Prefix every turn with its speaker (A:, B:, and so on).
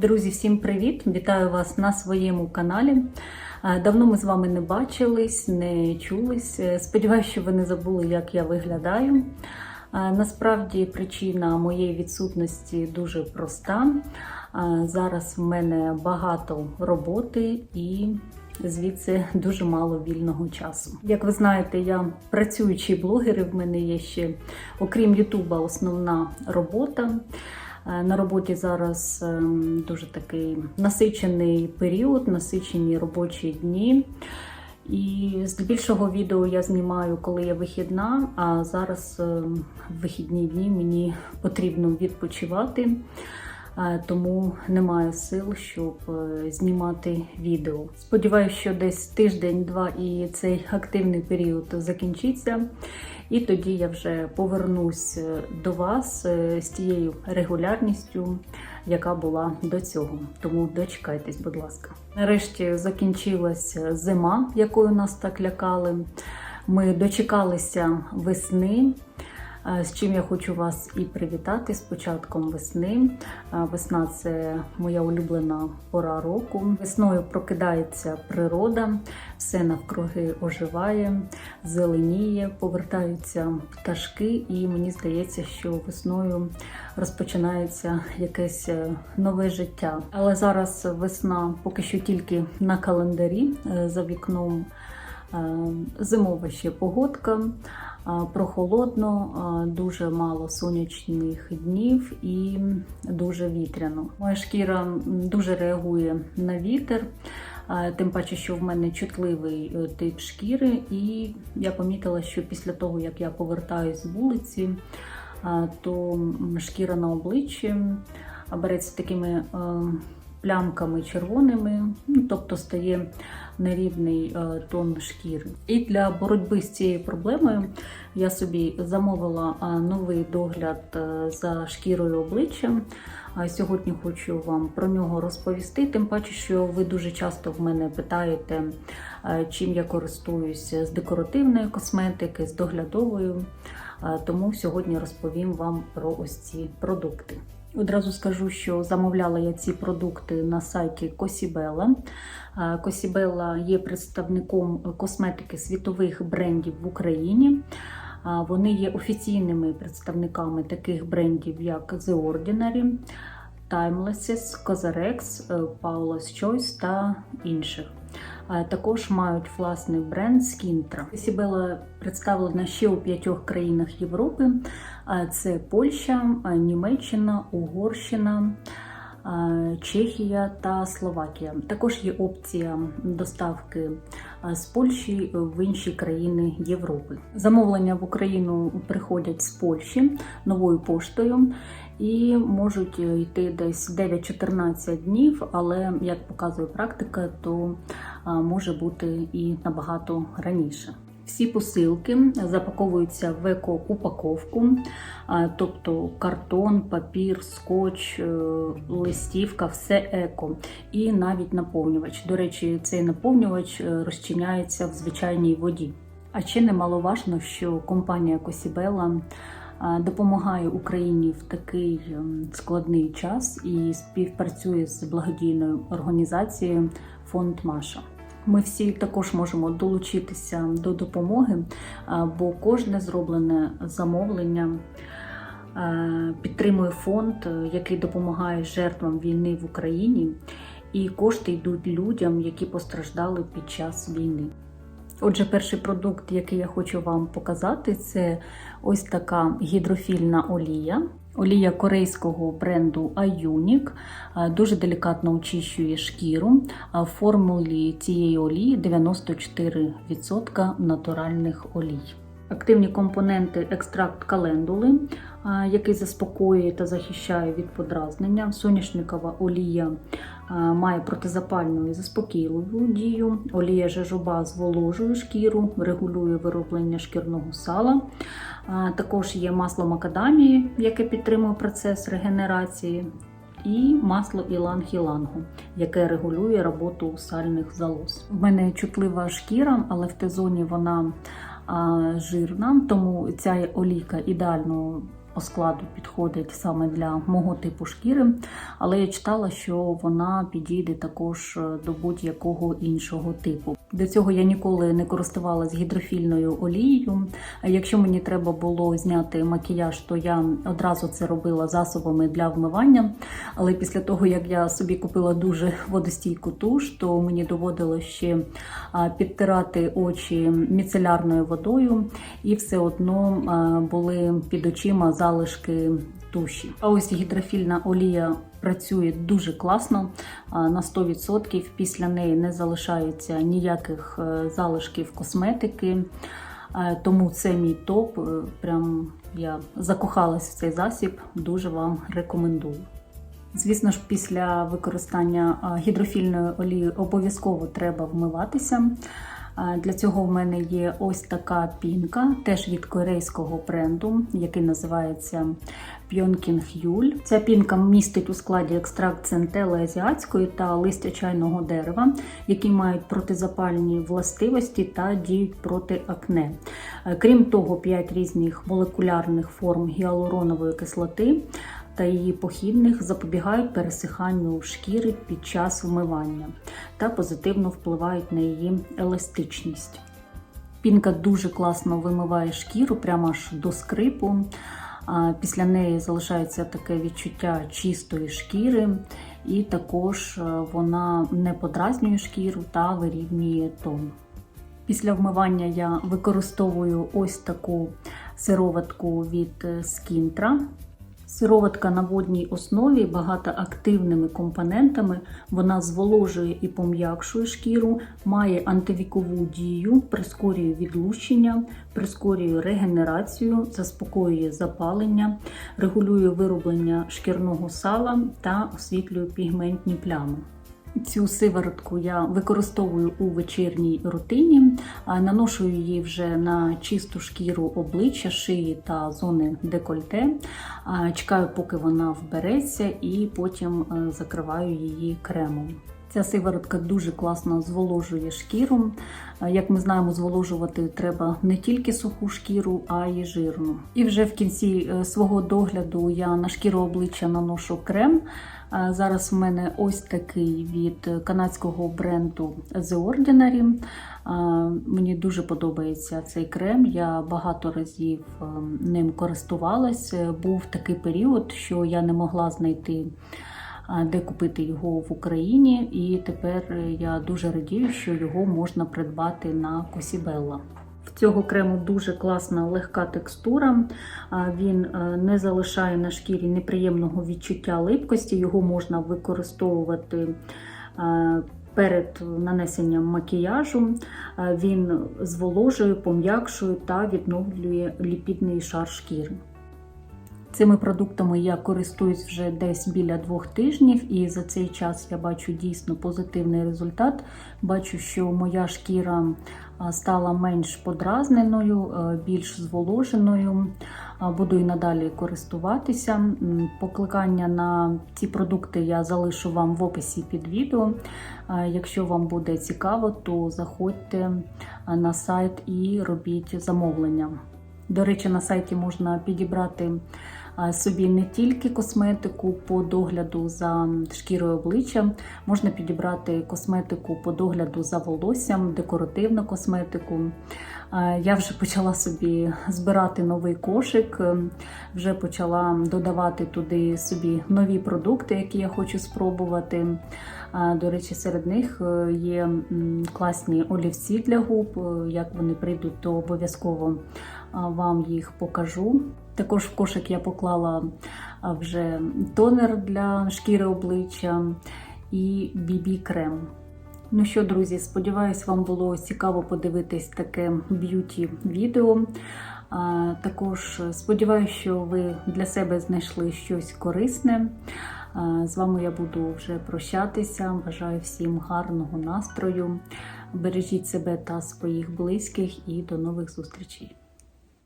A: Друзі, всім привіт! Вітаю вас на своєму каналі. Давно ми з вами не бачились, не чулись. Е, Сподіваюся, що ви не забули, як я виглядаю. Насправді причина моєї відсутності дуже проста. Зараз в мене багато роботи і звідси дуже мало вільного часу. Як ви знаєте, я працюючий блогер, і в мене є ще, окрім Ютуба, основна робота. Е, На роботі зараз ем, дуже такий насичений період, насичені робочі дні. І здебільшого відео я знімаю, коли я вихідна, а зараз ем, в вихідні дні мені потрібно відпочивати, е, тому немає сил, щоб е, знімати відео. Сподіваюся, що десь тиждень-два і цей активний період закінчиться. І тоді я вже повернусь е, до вас з тією регулярністю, яка була до цього. Тому дочекайтесь, будь ласка. Нарешті закінчилася зима, якою нас так лякали. Ми дочекалися весни. З чим я хочу вас і привітати з початком весни. Весна це моя улюблена пора року. Весною прокидається природа, все навкруги оживає, зеленіє, повертаються пташки, і мені здається, що весною розпочинається якесь е, нове життя. Але зараз весна поки що тільки на календарі е, за вікном. е, Зимова ще погодка, прохолодно, дуже мало сонячних днів і дуже вітряно. Моя шкіра дуже реагує на вітер. Тим паче, що в мене чутливий е, тип шкіри, і я помітила, що після того, як я повертаюсь з вулиці, то шкіра на обличчі береться такими е, плямками червоними, ну, тобто стає нерівний е, тон шкіри. І для боротьби з цією проблемою я собі замовила е, новий догляд е, за шкірою обличчя. Сьогодні хочу вам про нього розповісти. Тим паче, що ви дуже часто в мене питаєте, чим я користуюся з декоративної косметики, з доглядовою. Тому сьогодні розповім вам про ось ці продукти. Одразу скажу, що замовляла я ці продукти на сайті Cosibella. Е, Cosibella є представником косметики світових брендів в Україні. Вони є офіційними представниками таких брендів, як The Ordinary, Timeless, Cosrx, е, Paula's Choice та інших. Також мають власний бренд Скінтра. Сібела представлена ще у п'ятьох країнах Європи: це Польща, Німеччина, Угорщина. А, Чехія та Словакія. Також є опція доставки з Польщі в інші країни Європи. Замовлення в Україну приходять з Польщі новою поштою і можуть йти десь 9-14 днів, але як показує практика, то може бути і набагато раніше. Всі посилки запаковуються в еко-упаковку, тобто картон, папір, скотч, е, листівка, все еко. І навіть наповнювач. До речі, цей наповнювач е, розчиняється в звичайній воді. А ще немаловажно, що компанія Косібела допомагає Україні в такий складний час і співпрацює з благодійною організацією Фонд Маша. Ми всі також можемо долучитися до допомоги, бо кожне зроблене замовлення підтримує фонд, е, який допомагає жертвам війни в Україні, і кошти йдуть людям, які постраждали під час війни. Отже, перший продукт, який я хочу вам показати, це ось така гідрофільна олія. Олія корейського бренду Ayunic а, дуже делікатно очищує шкіру. В формулі цієї олії 94% натуральних олій. Активні компоненти екстракт календули, який заспокоює та захищає від подразнення. Соняшникова олія має протизапальну і заспокійливу дію. Олія жажоба зволожує шкіру, регулює вироблення шкірного сала. Також є масло макадамії, яке підтримує процес регенерації. І масло іланг-ілангу, яке регулює роботу сальних залоз. У мене чутлива шкіра, але в Т-зоні вона жирна, тому ця олійка ідеально по складу підходить саме для мого типу шкіри, але я читала, що вона підійде також е, до будь-якого іншого типу. До цього я ніколи не користувалась гідрофільною олією. Якщо мені треба було зняти макіяж, то я одразу це робила засобами для вмивання. Але після того, як я собі купила дуже водостійку туш, то мені доводилось ще підтирати очі міцелярною водою, і все одно були під очима залишки туші. А ось гідрофільна олія працює дуже класно на 100%. Після неї не залишається ніяких е, залишків косметики. Е, Тому це мій топ. Е, Прям я закохалась в цей засіб. Дуже вам рекомендую. Звісно ж, після використання гідрофільної олії обов'язково треба вмиватися. Для цього в мене є ось така пінка, теж від корейського бренду, який називається Pyeongking Hyul. Ця пінка містить у складі екстракт центели азіатської та листя чайного дерева, які мають протизапальні властивості та діють проти акне. Е, Крім того, 5 різних молекулярних форм гіалуронової кислоти та її похідних запобігають пересиханню шкіри під час вмивання та позитивно впливають на її еластичність. Пінка дуже класно вимиває шкіру, прямо аж до скрипу. Після неї залишається таке відчуття чистої шкіри, і також е, вона не подразнює шкіру та вирівнює тон. Після вмивання я використовую ось таку сироватку від е, Скінтра. Сироватка на водній основі багата активними компонентами. Вона зволожує і пом'якшує шкіру, має антивікову дію, прискорює відлущення, прискорює регенерацію, заспокоює запалення, регулює вироблення шкірного сала та освітлює пігментні плями. Цю сиворотку я використовую у вечірній рутині, наношу її вже на чисту шкіру обличчя, шиї та зони декольте. Чекаю, поки вона вбереться, і потім е, закриваю її кремом. Ця сиворотка дуже класно зволожує шкіру. Як ми знаємо, зволожувати треба не тільки суху шкіру, а й жирну. І вже в кінці е, свого догляду я на шкіру обличчя наношу крем. Зараз в мене ось такий від канадського бренду The Ordinary. Мені дуже подобається цей крем. Я багато разів е, ним користувалась. Е, Був такий період, що я не могла знайти. Де купити його в Україні, і тепер я дуже радію, що його можна придбати на Косібелла. В цього крему дуже класна легка текстура. Він е, не залишає на шкірі неприємного відчуття липкості. Його можна використовувати е, перед нанесенням макіяжу. Він зволожує, пом'якшує та відновлює ліпідний шар шкіри. Цими продуктами я користуюсь вже десь біля двох тижнів, і за цей час я бачу дійсно позитивний результат. Бачу, що моя шкіра стала менш подразненою, е, більш зволоженою. Буду і надалі користуватися. Покликання на ці продукти я залишу вам в описі під відео. Якщо вам буде цікаво, то заходьте на сайт і робіть замовлення. До речі, на сайті можна підібрати собі не тільки косметику по догляду за шкірою обличчя, можна підібрати косметику по догляду за волоссям, декоративну косметику. Я вже почала собі збирати новий кошик, е, вже почала додавати туди собі нові продукти, які я хочу спробувати. До речі, серед них е, є класні олівці для губ. Е, Як вони прийдуть, то обов'язково вам їх покажу. Також в кошик я поклала вже тонер для шкіри обличчя і BB крем. Ну що, друзі, сподіваюсь, вам було цікаво подивитись таке б'юті відео. Також сподіваюся, що ви для себе знайшли щось корисне. З вами я буду вже прощатися. Бажаю всім гарного настрою. Бережіть себе та своїх близьких і до нових зустрічей.